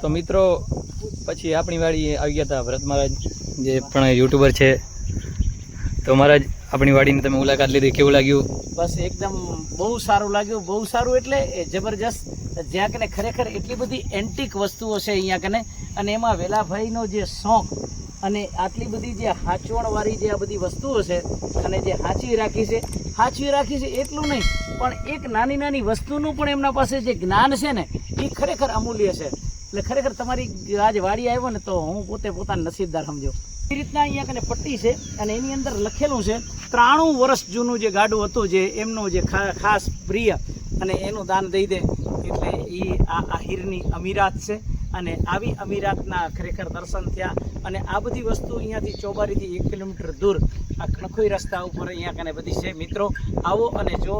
તો મિત્રો, પછી આપણી વાડી આવી ગયા હતા ભરત મહારાજ, જે પણ યુટ્યુબર છે. તો મહારાજ, આપણી વાડીની તમે મુલાકાત લીધી, કેવું લાગ્યું? બસ એકદમ બહુ સારું લાગ્યું, બહુ સારું એટલે એ જબરજસ્ત. જ્યાં કને ખરેખર એટલી બધી એન્ટિક વસ્તુઓ છે અહીંયા કને, અને એમાં વેલાભાઈનો જે શોખ અને આટલી બધી જે હાચવણવાળી જે આ બધી વસ્તુઓ છે, અને જે હાચવી રાખી છે, હાચવી રાખી છે એટલું નહીં, પણ એક નાની નાની વસ્તુનું પણ એમના પાસે જે જ્ઞાન છે ને, એ ખરેખર અમૂલ્ય છે. એટલે ખરેખર તમારી આજ વાડી આવ્યો ને તો હું પોતે પોતાના નસીબદાર સમજો એ રીતના અહીંયા કને પટ્ટી છે અને એની અંદર લખેલું છે, ત્રાણું વર્ષ જૂનું જે ગાડું હતું જે એમનું જે ખાસ પ્રિય અને એનું દાન દઈ દે એટલે એ આ આ હીરની અમીરાત છે અને આવી અમીરાતના ખરેખર દર્શન થયા અને આ બધી વસ્તુ અહીંયાથી ચોબારીથી એક કિલોમીટર દૂર આ કણખોઈ રસ્તા ઉપર અહીંયા કને બધી છે. મિત્રો, આવો અને જો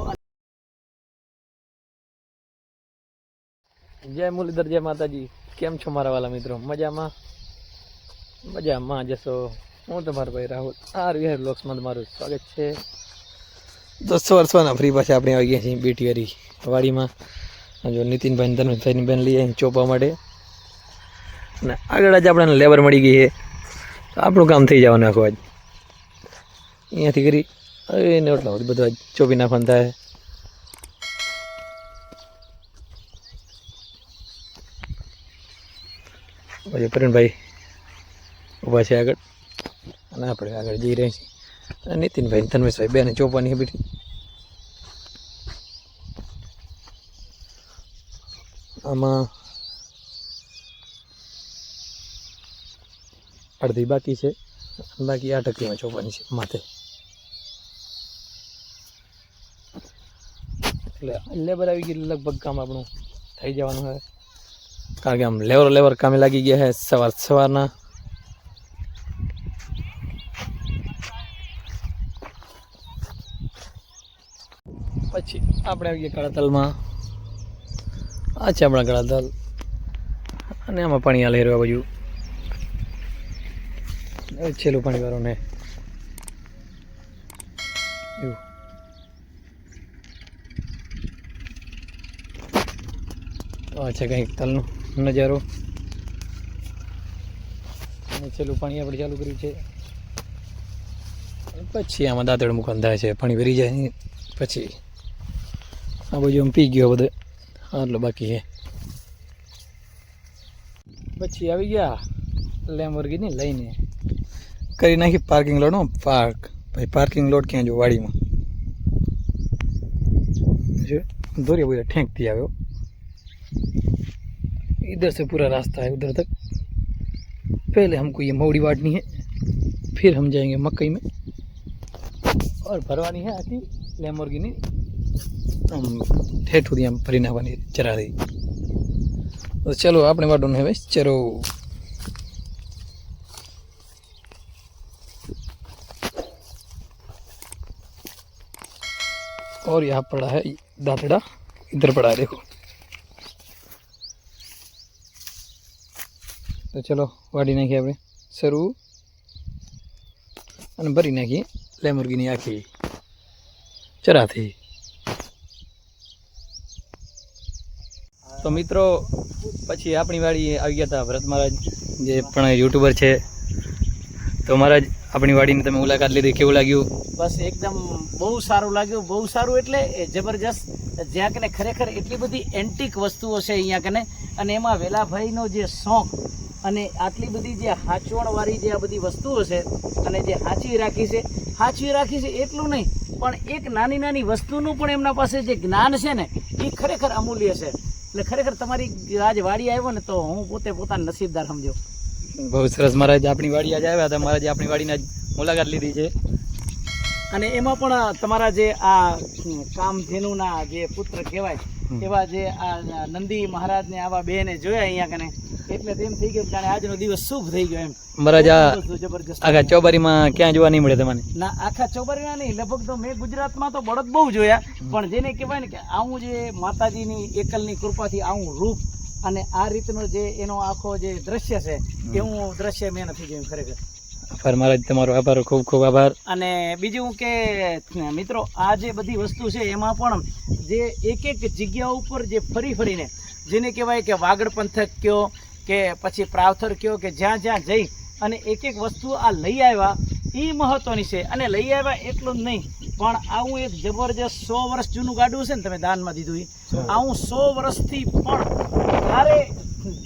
જય મુરલીધર, જય માતાજી. કેમ છો મારા વાલા મિત્રો? મજામાં? મજામાં જશો હું તમારો ભાઈ રાહુલ. આર વિહાર બ્લોગ્સમાં તમારું સ્વાગત છે. દોસ્તો વર્ષવાના ફ્રી પાછા આપણે આવી ગયા છીએ બેટીવારી વાડીમાં. જો નીતિનભાઈ ધનુષભાઈની બેન લઈએ ચોપવા માટે. અને આગળ જ આપણને લેબર મળી ગઈ છે. આપણું કામ થઈ જવાનું આખું આજ. અહીંયાથી કરી. એને એટલા બધું આજ ચોપી નાખવાનું થાય. પછી પ્રવીણભાઈ ઊભા છે આગળ. અને આપણે આગળ જઈ રહ્યા છીએ. અને નીતિનભાઈ ધર્મેશભાઈ બેને ચોપવાની બેઠી આમાં અડધી બાકી છે. બાકી આ ટકીમાં ચોપવાની છે માથે. એટલે લેબર આવી ગઈ લગભગ કામ આપણું થઈ જવાનું હવે. કારણ કે આમ લેવર લેવર કામે લાગી ગયા છે સવાર સવારના. પછી આપણે આવી ગયા કળાતલમાં આ છે આપણા કળાતલ અને આમાં પાણી હાલે રહ્યું બાજુ. છેલ્લું પાણી વાળું ને. આ છે કંઈક તલનો. નજારો. અને છેલ્લું પાણી આપણે ચાલુ કર્યું છે. પછી આમાં દાંતળ મૂકવાનું થાય છે, પાણી ભરી જાય પછી આ બાજુ આમ પી ગયો બધો. આટલો બાકી છે. પછી આવી ગયા લેમ્બોર્ગીની લઈને. કરી નાખી પાર્કિંગ લોટ પાર્ક ભાઈ પાર્કિંગ લોટ ક્યાં જો વાડીમાં? દોરી બોરિયા ઠેંકતી આવ્યો इधर से पूरा रास्ता है उधर तक पहले हमको ये मौड़ी वाटनी है फिर हम जाएंगे मकई में और भरवानी है आखिर लेमोर्गिनी हम ठेठ સુધી આમ ભરી નાખવાની ચરા દઈ તો ચલો આપણે વાટવાનું હવે ચરો और यहाँ पड़ा है दातड़ा इधर पड़ा है देखो તો ચલો વાડી નાખીએ આપણે. શરૂ. અને ભરી નાખીએ. લેમુર્ગીની આખી. ચરાથી. તો મિત્રો, પછી આપણી વાડી આવી ગયા હતા ભરત મહારાજ, જે પણ યુટ્યુબર છે. તો મહારાજ, આપણી વાડીની તમે મુલાકાત લીધી. કેવું લાગ્યું? બસ એકદમ બહુ સારું લાગ્યું. બહુ સારું એટલે જબરજસ્ત. જ્યાં કને ખરેખર એટલી બધી એન્ટિક વસ્તુઓ છે અહીંયા કને. અને એમાં વેલાભાઈનો જે શોખ અને આટલી બધી જે હાચવણવાળી જે આ બધી વસ્તુઓ છે અને જે હાચવી રાખી છે હાચવી રાખી છે એટલું નહીં પણ એક નાની નાની વસ્તુનું પણ એમના પાસે જે જ્ઞાન છે ને એ ખરેખર અમૂલ્ય છે. એટલે ખરેખર તમારી આજ વાડી આવ્યો ને તો હું પોતે પોતાના નસીબદાર સમજો બહુ સરસ. મહારાજ આપણી વાડી આજે આવ્યા હતા. મહારાજ આપણી વાડીના મુલાકાત લીધી છે. અને એમાં પણ તમારા જે આ કામધેનુના જે પુત્ર કહેવાય એવા જે આ નંદી મહારાજને આવા બેને જોયા અહીંયા કને એટલે તેમ થઈ ગયું જાણે આજનો દિવસ શુભ થઈ ગયો એમ. મહારાજ આખા ચોબારીમાં ક્યાં જોવા નહીં મળે તમને? ના આખા ચોબારીમાં નહીં લગભગ તો મેં ગુજરાતમાં તો બળદ બહુ જોયા પણ જેને કહેવાય ને કે આવું જે માતાજીની એકલની કૃપાથી આવું રૂપ અને આ રીતનો જે એનો આખો જે દ્રશ્ય છે એવું દ્રશ્ય મેં નથી જોયું ખરેખર. આભાર મહારાજ તમારો આભાર ખૂબ ખૂબ આભાર. અને બીજું કે મિત્રો આ જે બધી વસ્તુ છે એમાં પણ જે એક એક જગ્યા ઉપર જે ફરી ફરીને જેને કહેવાય કે વાગડ પંથક કયો કે પછી પ્રાવથર કયો કે જ્યાં જ્યાં જઈ અને એક એક વસ્તુ આ લઈ આવ્યા એ મહત્વની છે. અને લઈ આવ્યા એટલું જ નહીં પણ આવું એક જબરજસ્ત સો વર્ષ જૂનું ગાડું છે ને તમે દાનમાં દીધું એ આવું સો વર્ષથી પણ વધારે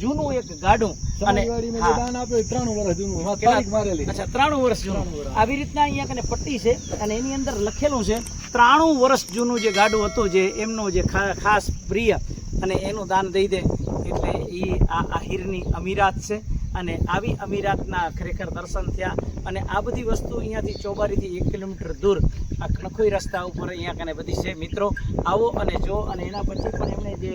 જૂનું એક ગાડું અને દાન આપ્યું ત્રણ વર્ષ જૂનું. તારીખ મારેલી. અચ્છા ત્રાણું વર્ષ જૂનું. આવી રીતના અહીંયા કને પટ્ટી છે અને એની અંદર લખેલું છે ત્રાણું વર્ષ જૂનું જે ગાડું હતું જે એમનું જે ખાસ પ્રિય અને એનું દાન દઈ દે એટલે એ આ આહિરની અમીરાત છે અને આવી અમીરાતના ખરેખર દર્શન થયા અને આ બધી વસ્તુ અહીંયાથી ચોબારીથી એક કિલોમીટર દૂર આ કણખોઈ રસ્તા ઉપર અહીંયા કને બધી છે. મિત્રો આવો અને જો અને એના પછી પણ એમણે જે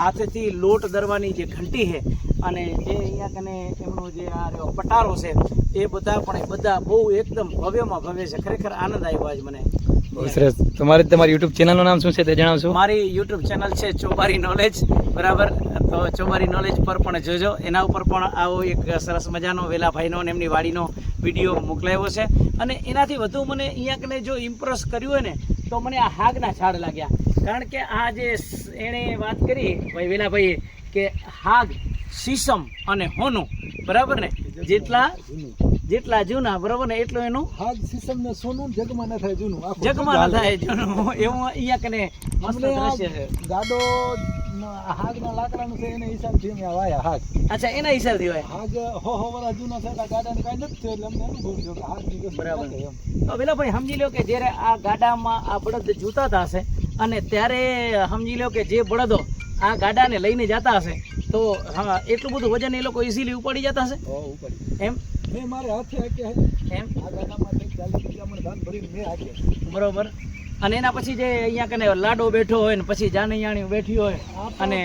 હાથથી લોટ દરવાની જે ઘંટી છે અને જે અહીંયા કને એમનો જે આ પટારો છે એ બધા પણ એ બધા બહુ એકદમ ભવ્યમાં ભવ્ય છે. ખરેખર આનંદ આવ્યો આજ મને. બહુ સરસ. તમારે તમારી યુટ્યુબ ચેનલનું નામ શું છે તે જણાવશો? મારી યુટ્યુબ ચેનલ છે ચોબારી નોલેજ બરાબર? તો ચોબારી નોલેજ પર પણ જોજો. એના ઉપર પણ આવો એક સરસ મજાનો વેલાભાઈનો અને એમની વાડીનો વીડિયો મોકલાયો છે. અને એનાથી વધુ મને અહીંયા કને જો ઇમ્પ્રેસ કર્યું હોય ને તો મને આ હાગના ઝાડ લાગ્યા. કારણ કે આ જે એણે વાત કરી ભાઈ વેલાભાઈએ કે હાગ સીસમ અને હોનું બરાબર ને? જેટલા જેટલા જૂના બરાબર ને? એટલું એનું હાગ સીસમ ને સોનું જગમાં ન થાય જૂનું. જગમાં ન થાય જૂનું. એવું અહીંયા કને મસ્ત દ્રશ્ય છે. ગાડો હાગ ના લાકડાનું છે એના હિસાબથી અમે વાયા હાગ અચ્છા એના હિસાબથી હોય હાગ હો હો વર્ષ જૂના એટલે ગાડાને કાંઈ નથી થયું એટલે અમને અનુભવ થયો કે હાગની બરાબર. તો પેલા ભાઈ સમજી લો કે જ્યારે આ ગાડામાં આ બળદ જૂતાતા હશે અને ત્યારે સમજી લો કે જે બળદો આ ગાડાને લઈને જતા હશે તો હા એટલું બધું વજન એ લોકો ઇઝીલી ઉપાડી જતા હશે. એમ મેં મારે હાથે હાંક્યા. એમ આ ગાડામાં ચાલીસ મને દાન ભરીને મેં હાંક્યા. બરોબર અને એના પછી જે અહીંયા કને લાડો બેઠો હોય ને પછી જાનૈયાણી બેઠી હોય અને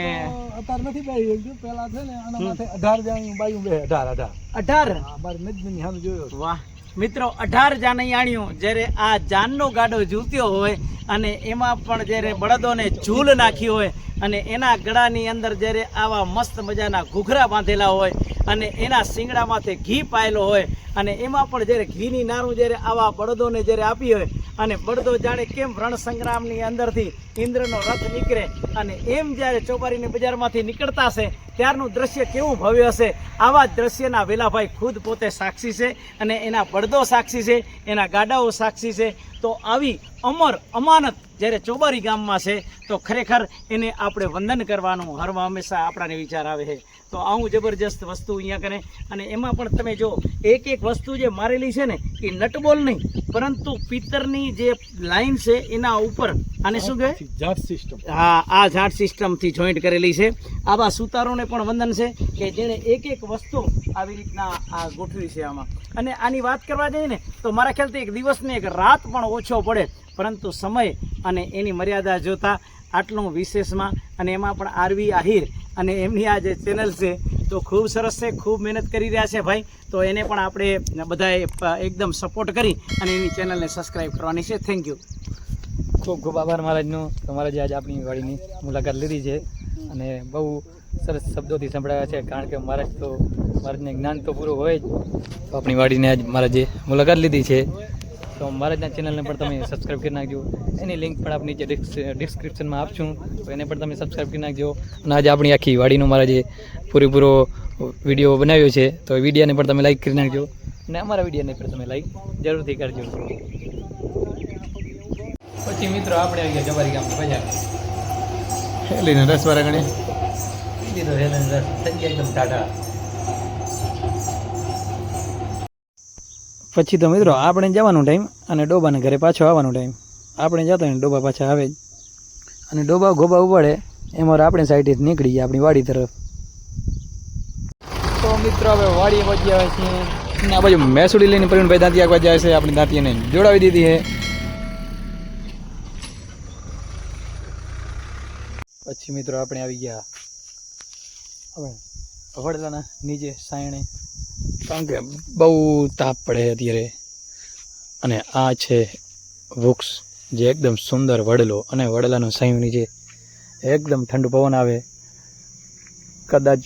અત્યારે નથી બેહી. પહેલા છે ને આના માથે અઢાર જાણી બાયું બે અઢાર અઢાર. અઢાર? આ મારી નજરની હામે જોયો વાહ. મિત્રો અઢાર જાનૈયાણીઓ જ્યારે આ જાનનો ગાડો જૂત્યો હોય અને એમાં પણ જ્યારે બળદોને ઝૂલ નાખી હોય અને એના ગળાની અંદર જ્યારે આવા મસ્ત મજાના ઘૂઘરા બાંધેલા હોય અને એના શિંગડામાંથી ઘી પાયેલો હોય અને એમાં પણ જ્યારે ઘીની નારું જ્યારે આવા બળદોને જ્યારે આપી હોય અને બળદો જાણે કેમ રણ સંગ્રામની અંદરથી ઇન્દ્રનો રથ નીકળે અને એમ જ્યારે ચોપારીની બજારમાંથી નીકળતા હશે ત્યારનું દ્રશ્ય કેવું ભવ્ય હશે? આવા જ દ્રશ્યના વેલાભાઈ ખુદ પોતે સાક્ષી છે અને એના પડદો સાક્ષી છે એના ગાડાઓ સાક્ષી છે. તો આવી અમર અમાનત જ્યારે ચોબારી ગામમાં છે તો ખરેખર એને આપણે વંદન કરવાનું હરમાં હંમેશા આપણાને વિચાર આવે છે. તો આવું જબરજસ્ત વસ્તુ અહીંયા કરે. અને એમાં પણ તમે જો એક એક વસ્તુ જે મારેલી છે ને એ નટબોલ નહીં પરંતુ પિત્તરની જે લાઈન છે એના ઉપર. આને શું કહેવાય? ઝાડ સિસ્ટમ. હા આ ઝાડ સિસ્ટમથી જોઈન્ટ કરેલી છે. આવા સુતારોને પણ વંદન છે કે જેણે એક એક વસ્તુ આવી રીતના આ ગોઠવી છે આમાં. અને આની વાત કરવા જઈએ ને, તો મારા ખ્યાલથી એક દિવસની એક રાત પણ ઓછો પડે, પરંતુ સમય અને એની મર્યાદા જોતા આટલું વિશેષમાં અને એમાં પણ આરવી આહિર અને એમની આ જે ચેનલ છે, તો ખૂબ સરસ છે, ખૂબ મહેનત કરી રહ્યા છે ભાઈ. તો એને પણ આપણે બધાએ એકદમ સપોર્ટ કરી અને એની ચેનલને સબસ્ક્રાઈબ કરવાની છે. થેન્ક યુ ખૂબ ખૂબ આભાર મહારાજનો. તમારા જે આજે આપણી વાડીની મુલાકાત લીધી છે અને બહુ સરસ શબ્દોથી સંભળાવ્યા છે, કારણ કે મહારાજ તો મહારાજને જ્ઞાન તો પૂરું હોય જ. તો આપણી વાડીને આજ મહારાજે મુલાકાત લીધી છે, તો મહારાજના ચેનલને પણ તમે સબસ્ક્રાઈબ કરી નાખજો. એની લિંક પણ આપણી નીચે ડિસ્ક્રિપ્શનમાં આપશું તો એને પણ તમે સબસ્ક્રાઈબ કરી નાખજો. અને આજે આપણી આખી વાડીનો મહારાજે પૂરેપૂરો વીડિયો બનાવ્યો છે, તો એ વિડીયોને પણ તમે લાઈક કરી નાખજો. અને અમારા વિડીયોને પણ તમે લાઈક જરૂરથી કરજો. પછી મિત્રો, આપણે આવી ગયા જવારી ગામ બજાર હેલીને ગણી લીધો હેલીને રસ થઈ ગયા એકદમ ટાટા પછી તો મિત્રો આપણે જવાનો ટાઈમ અને ડોબાને ઘરે પાછો આવવાનો ટાઈમ આપણે જતા ને ડોબા પાછા આવે જ. અને ડોબા ગોબા ઉપાડે એમાં આપણે સાઈડથી નીકળી ગયા આપણી વાડી તરફ. તો મિત્રો હવે વાડી પહોંચી આવે છે અને આ બાજુ મેસુડી લઈને પ્રવીણભાઈ દાંતી આગવા જાય છે આપણી દાંતીને જોડાવી દીધી છે. પછી મિત્રો આપણે આવી ગયા. હવે વડલાના નીચે સાયણે કારણ કે બહુ તાપ પડે અત્યારે. અને આ છે વૃક્ષ જે એકદમ સુંદર વડલો અને વડલાનો સાયું નીચે એકદમ ઠંડુ પવન આવે. કદાચ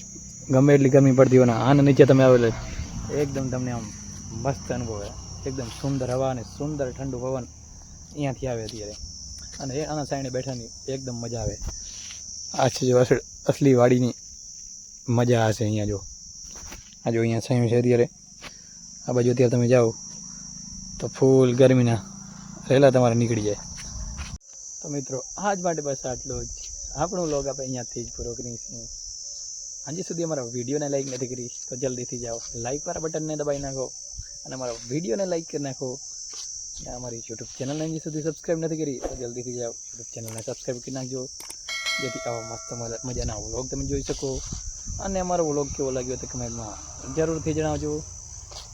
ગમે એટલી ગરમી પડતી હોય આના નીચે તમે આવેલો એકદમ તમને આમ મસ્ત અનુભવ એકદમ સુંદર હવા અને સુંદર ઠંડુ પવન અહીંયાથી આવે અત્યારે. અને એ આના સાઈડે બેઠાની એકદમ મજા આવે. આ છે જો અસલી વાડીની મજા હશે અહીંયા જો. આ જો અહીંયા છાયું છે અત્યારે. આ બાજુ અત્યારે તમે જાઓ તો ફૂલ ગરમીના રહેલા તમારે નીકળી જાય. તો મિત્રો, આજ માટે બસ આટલો જ. આપણો લોગ આપણે અહીંયાથી જ પૂરો કરીશું હજી સુધી અમારા વિડીયોને લાઈક નથી કરી, તો જલ્દીથી જાઓ. લાઇકવાળા બટનને દબાવી નાખો અને અમારા વિડીયોને લાઈક કરી નાખો. અને અમારી યુટ્યુબ ચેનલને હજી સુધી સબસ્ક્રાઈબ નથી કરી, તો જલ્દીથી જાઓ. યુટ્યુબ ચેનલને સબસ્ક્રાઈબ કરી નાખજો. જેથી આવા મસ્ત મજા- મજાના વ્લોગ તમે જોઈ શકો. અને અમારો વ્લોગ કેવો લાગ્યો તે કમેન્ટમાં જરૂરથી જણાવજો.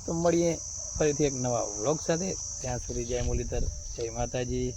તો મળીએ ફરીથી એક નવા વ્લોગ સાથે. ત્યાં સુધી જય મુરલીધર, જય માતાજી.